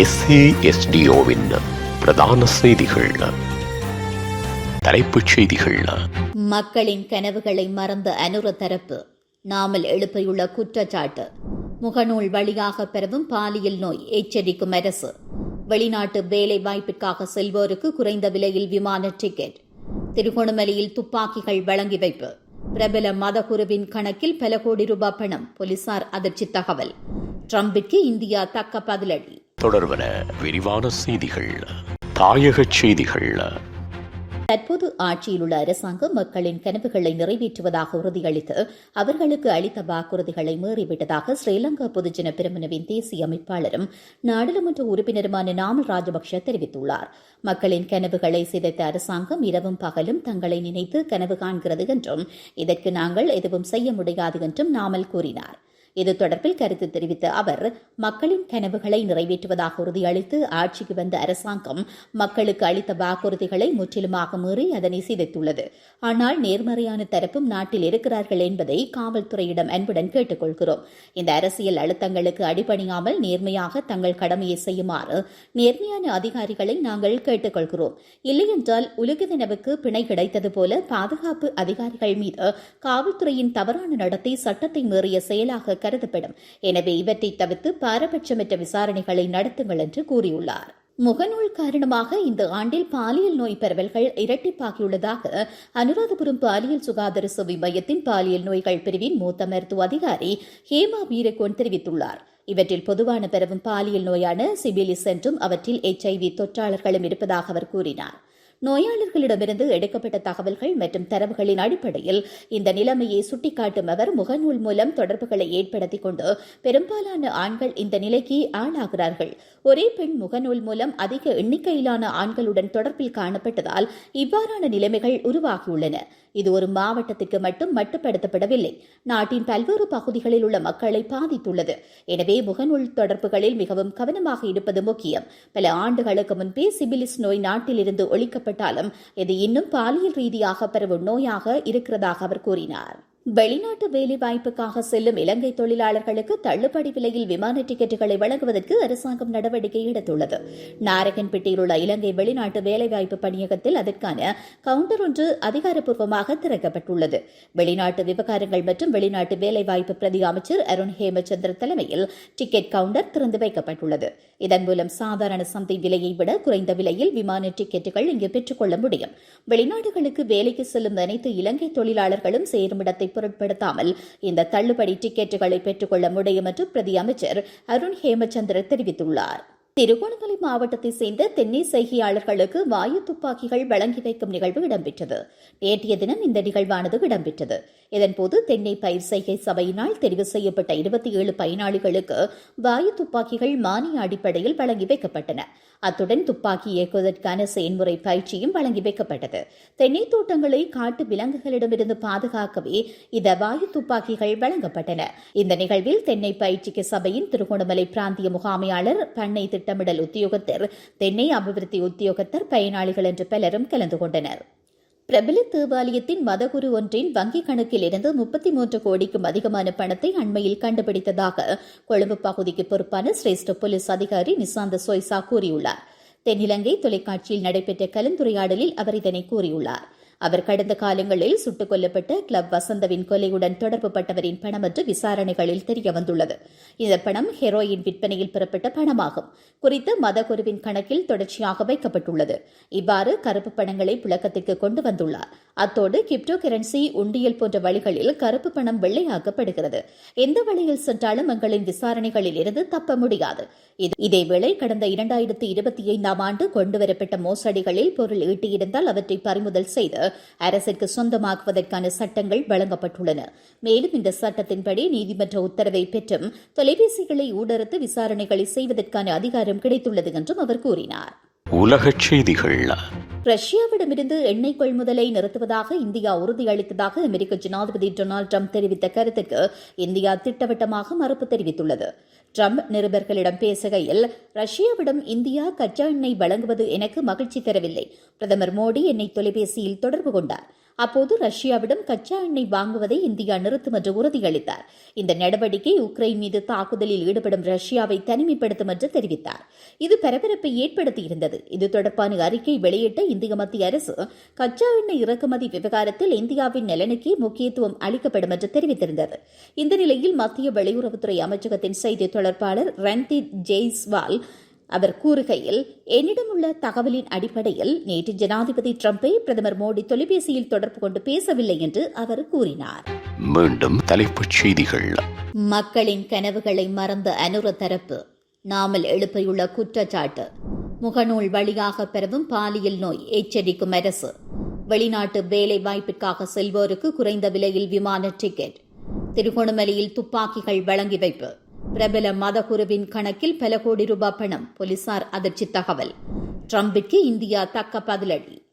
எஸ்ஏஎஸ்டிஓவின் பிரதான செய்திகள். தலைப்புச் செய்திகள். மக்களின் கனவுகளை மறந்த அனுர தரப்பு நாமல் எழுப்பியுள்ள குற்றச்சாட்டு. முகநூல் வழியாக பரவும் பாலியல் நோய் எச்சரிக்கும் அரசு. வெளிநாட்டு வேலை வாய்ப்பிற்காக செல்வோருக்கு குறைந்த விலையில் விமான டிக்கெட். திருகோணமலையில் துப்பாக்கிகள் வழங்கி வைப்பு. பிரபல மதகுருவின் கணக்கில் பல கோடி ரூபாய் பணம் போலீசார் அதிர்ச்சி தகவல். ட்ரம்பிற்கு இந்தியா தக்க பதிலடி. தொடர்பன விரிவான செய்திகள் தாயக செய்திகள். தற்போது ஆட்சியில் உள்ள அரசாங்கம் மக்களின் கனவுகளை நிறைவேற்றுவதாக உறுதியளித்து அவர்களுக்கு அளித்த வாக்குறுதிகளை மீறிவிட்டதாக ஸ்ரீலங்கா பொதுஜன பெருமனவின் தேசிய அமைப்பாளரும் நாடாளுமன்ற உறுப்பினருமான நாமல் ராஜபக்ஷ தெரிவித்துள்ளார். மக்களின் கனவுகளை சிதைத்த அரசாங்கம் இரவும் பகலும் தங்களை நினைத்து கனவு காண்கிறது என்றும் இதற்கு நாங்கள் எதுவும் செய்ய முடியாது என்றும் நாமல் கூறினார். இது தொடர்பில் கருத்து தெரிவித்த அவர் மக்களின் கனவுகளை நிறைவேற்றுவதாக உறுதியளித்து ஆட்சிக்கு வந்த அரசாங்கம் மக்களுக்கு அளித்த வாக்குறுதிகளை முற்றிலுமாக மீறி அதனை சிதைத்துள்ளது. ஆனால் நேர்மறையான தரப்பும் நாட்டில் இருக்கிறார்கள் என்பதை காவல்துறையிடம் அன்புடன் கேட்டுக்கொள்கிறோம். இந்த அரசியல் அழுத்தங்களுக்கு அடிபணியாமல் நேர்மையாக தங்கள் கடமையை செய்யுமாறு நேர்மையான அதிகாரிகளை நாங்கள் கேட்டுக்கொள்கிறோம். இல்லையென்றால் உலகதினவுக்கு பிணை கிடைத்தது போல பாதுகாப்பு அதிகாரிகள் மீது காவல்துறையின் தவறான நடத்தை சட்டத்தை மீறிய செயலாக கருதப்படும். எனவே இவற்றை தவிர்த்து பாரபட்சமற்ற விசாரணைகளை நடத்துங்கள் என்று கூறியுள்ளார். முகநூல் காரணமாக இந்த ஆண்டில் பாலியல் நோய் பரவல்கள் இரட்டிப்பாகியுள்ளதாக அனுராதபுரம் பாலியல் சுகாதார சேவை மையத்தின் பாலியல் நோய்கள் பிரிவின் மூத்த மருத்துவ அதிகாரி ஹேமா வீரகோன் தெரிவித்துள்ளார். இவற்றில் பொதுவான பரவும் பாலியல் நோயான சிபிலிஸ் என்றும் அவற்றில் எச்ஐவி தொற்றாளர்களும் இருப்பதாக அவர் கூறினார். நோயாளர்களிடமிருந்து எடுக்கப்பட்ட தகவல்கள் மற்றும் தரவுகளின் அடிப்படையில் இந்த நிலைமையை சுட்டிக்காட்டும் அவர் முகநூல் மூலம் தொடர்புகளை ஏற்படுத்திக் கொண்டு பெரும்பாலான ஆண்கள் இந்த நிலைக்கு ஆளாகிறார்கள். ஒரே பெண் முகநூல் மூலம் அதிக எண்ணிக்கையிலான ஆண்களுடன் தொடர்பில் காணப்பட்டதால் இவ்வாறான நிலைமைகள் உருவாகியுள்ளன. இது ஒரு மாவட்டத்திற்கு மட்டும் மட்டுப்படுத்தப்படவில்லை. நாட்டின் பல்வேறு பகுதிகளில் உள்ள மக்களை பாதித்துள்ளது. எனவே முகநூல் தொடர்புகளில் மிகவும் கவனமாக இருப்பது முக்கியம். பல ஆண்டுகளுக்கு முன்பே சிபிலிஸ் நோய் நாட்டிலிருந்து ஏற்பட்டாலும் இது இன்னும் பாலியல் ரீதியாக பரவும் நோயாக இருக்கிறதாக அவர் கூறினார். வெளிநாட்டு வேலைவாய்ப்புக்காக செல்லும் இலங்கை தொழிலாளர்களுக்கு தள்ளுபடி விலையில் விமான டிக்கெட்டுகளை வழங்குவதற்கு அரசாங்கம் நடவடிக்கை எடுத்துள்ளது. நாரகன்பேட்டையில் உள்ள இலங்கை வெளிநாட்டு வேலைவாய்ப்பு பணியகத்தில் அதற்கான கவுண்டர் ஒன்று அதிகாரப்பூர்வமாக திறக்கப்பட்டுள்ளது. வெளிநாட்டு விவகாரங்கள் மற்றும் வெளிநாட்டு வேலைவாய்ப்பு பிரதி அமைச்சர் அருண் ஹேமச்சந்திர தலைமையில் டிக்கெட் கவுண்டர் திறந்து வைக்கப்பட்டுள்ளது. இதன் மூலம் சாதாரண சந்தை விலையை விட குறைந்த விலையில் விமான டிக்கெட்டுகள் இங்கு பெற்றுக்கொள்ள முடியும். வெளிநாடுகளுக்கு வேலைக்கு செல்லும் அனைத்து இலங்கை தொழிலாளர்களும் சேரும் இடத்தை பொருட்படுத்தாமல் இந்த தள்ளுபடி டிக்கெட்டுகளை பெற்றுக்கொள்ள முடியும் என்று பிரதி அமைச்சர் அருண் ஹேமச்சந்திர தெரிவித்துள்ளார். திருகோணமலை மாவட்டத்தைச் சேர்ந்த தென்னை செய்கையாளர்களுக்கு வாயு துப்பாக்கிகள் வழங்கி வைக்கும் நிகழ்வு இடம்பெற்றது. நேற்றைய தினம் இந்த நிகழ்வானது இடம்பெற்றது. இதன்போது தென்னை பயிர் செய்கை சபையினால் தெரிவு செய்யப்பட்ட இருபத்தி ஏழு பயனாளிகளுக்கு வாயு துப்பாக்கிகள் மானிய அடிப்படையில் வழங்கி வைக்கப்பட்டன. அத்துடன் துப்பாக்கி இயக்குவதற்கான செயல்முறை பயிற்சியும் வழங்கி வைக்கப்பட்டது. தென்னை தோட்டங்களை காட்டு விலங்குகளிடமிருந்து பாதுகாக்கவே இந்த வாயு துப்பாக்கிகள் வழங்கப்பட்டன. இந்த நிகழ்வில் தென்னை பயிற்சிக்கு சபையின் திருகோணமலை பிராந்திய முகாமையாளர் பண்ணை திட்டமிடல் உத்தியோகத்தர் தென்னை அபிவிருத்தி உத்தியோகத்தர் பயனாளிகள் என்று பலரும் கலந்து கொண்டனர். பிரபல தேவாலயத்தின் மதகுரு ஒன்றின் வங்கிக் கணக்கில் இருந்து முப்பத்தி மூன்று கோடிக்கும் அதிகமான பணத்தை அண்மையில் கண்டுபிடித்ததாக கொழும்பு பகுதிக்கு பொறுப்பான சிரேஷ்ட போலீஸ் அதிகாரி நிசாந்த சொய்சா கூறியுள்ளார். தென்னிலங்கை தொலைக்காட்சியில் நடைபெற்ற கலந்துரையாடலில் அவர் இதனை கூறியுள்ளார். அவர் கடந்த காலங்களில் சுட்டுக் கொல்லப்பட்ட கிளப் வசந்தவின் கொலையுடன் தொடர்புபட்டவரின் பணம் என்று விசாரணைகளில் தெரியவந்துள்ளது. இந்த பணம் ஹெரோயின் விற்பனையில் பெறப்பட்ட பணமாகும். குறித்த மதகுருவின் கணக்கில் தொடர்ச்சியாக வைக்கப்பட்டுள்ளது. இவ்வாறு கருப்பு பணங்களை புழக்கத்திற்கு கொண்டு வந்துள்ளார். அத்தோடு கிரிப்டோ கரன்சி உண்டியல் போன்ற வழிகளில் கருப்பு பணம் வெள்ளையாக்கப்படுகிறது. எந்த வழியில் சென்றாலும் எங்களின் விசாரணைகளில் இருந்து தப்ப முடியாது. இதேவேளை கடந்த இரண்டாயிரத்தி இருபத்தி ஐந்தாம் ஆண்டு கொண்டுவரப்பட்ட மோசடிகளில் பொருள் ஈட்டியிருந்தால் அவற்றை பறிமுதல் செய்து அரசிற்கு சொந்தமாக்குவதற்கான சட்டங்கள் வழங்கப்பட்டுள்ளன. மேலும் இந்த சட்டத்தின்படி நீதிமன்ற உத்தரவை பெற்றும் தொலைபேசிகளை ஊடறுத்து விசாரணைகளை செய்வதற்கான அதிகாரம் கிடைத்துள்ளது என்றும் அவர் கூறினார். உலகச் செய்திகள். ரஷ்யாவிடமிருந்து எண்ணெய் கொள்முதலை நிறுத்துவதாக இந்தியா உறுதியளித்ததாக அமெரிக்க ஜனாதிபதி டொனால்டு ட்ரம்ப் தெரிவித்த கருத்துக்கு இந்தியா திட்டவட்டமாக மறுப்பு தெரிவித்துள்ளது. ட்ரம்ப் நிருபர்களிடம் பேசுகையில் ரஷ்யாவிடம் இந்தியா கச்சா எண்ணெய் வழங்குவது எனக்கு மகிழ்ச்சி தரவில்லை. பிரதமர் மோடி என்னை தொலைபேசியில் தொடர்பு கொண்டார். அப்போது ரஷ்யாவிடம் கச்சா எண்ணெய் வாங்குவதை இந்தியா நிறுத்தும் என்று உறுதியளித்தார். இந்த நடவடிக்கை உக்ரைன் மீது தாக்குதலில் ஈடுபடும் ரஷ்யாவை தனிமைப்படுத்தும் என்று தெரிவித்தார். இது பரபரப்பை ஏற்படுத்தியிருந்தது. இது தொடர்பான அறிக்கை வெளியிட்ட இந்திய மத்திய அரசு கச்சா எண்ணெய் இறக்குமதி விவகாரத்தில் இந்தியாவின் நலனுக்கே முக்கியத்துவம் அளிக்கப்படும் என்று தெரிவித்திருந்தது. இந்த நிலையில் மத்திய வெளியுறவுத்துறை அமைச்சகத்தின் செய்தி தொடர்பாளர் ரன்தீப் ஜெய்ஸ்வால் அவர் கூறுகையில் என்னிடம் உள்ள தகவலின் அடிப்படையில் நேற்று ஜனாதிபதி டிரம்பை பிரதமர் மோடி தொலைபேசியில் தொடர்பு கொண்டு பேசவில்லை என்று அவர் கூறினார். மீண்டும் தலைப்புச் செய்திகள். மக்களின் கனவுகளை மறந்த அனுர தரப்பு நாமல் எழுப்பியுள்ள குற்றச்சாட்டு முகநூல் வழியாக பரவும் பாலியல் நோய் எச்சரிக்கும் அரசு வெளிநாட்டு வேலை வாய்ப்பிற்காக செல்வோருக்கு குறைந்த விலையில் விமான டிக்கெட் திருகோணமலையில் துப்பாக்கிகள் வழங்கி வைப்பு பிரபல மதகுருவின் கணக்கில் பல கோடி ரூபாய் பணம் போலீசார் அதிர்ச்சி தகவல். ட்ரம்பிற்கு இந்தியா தக்க பதிலடி.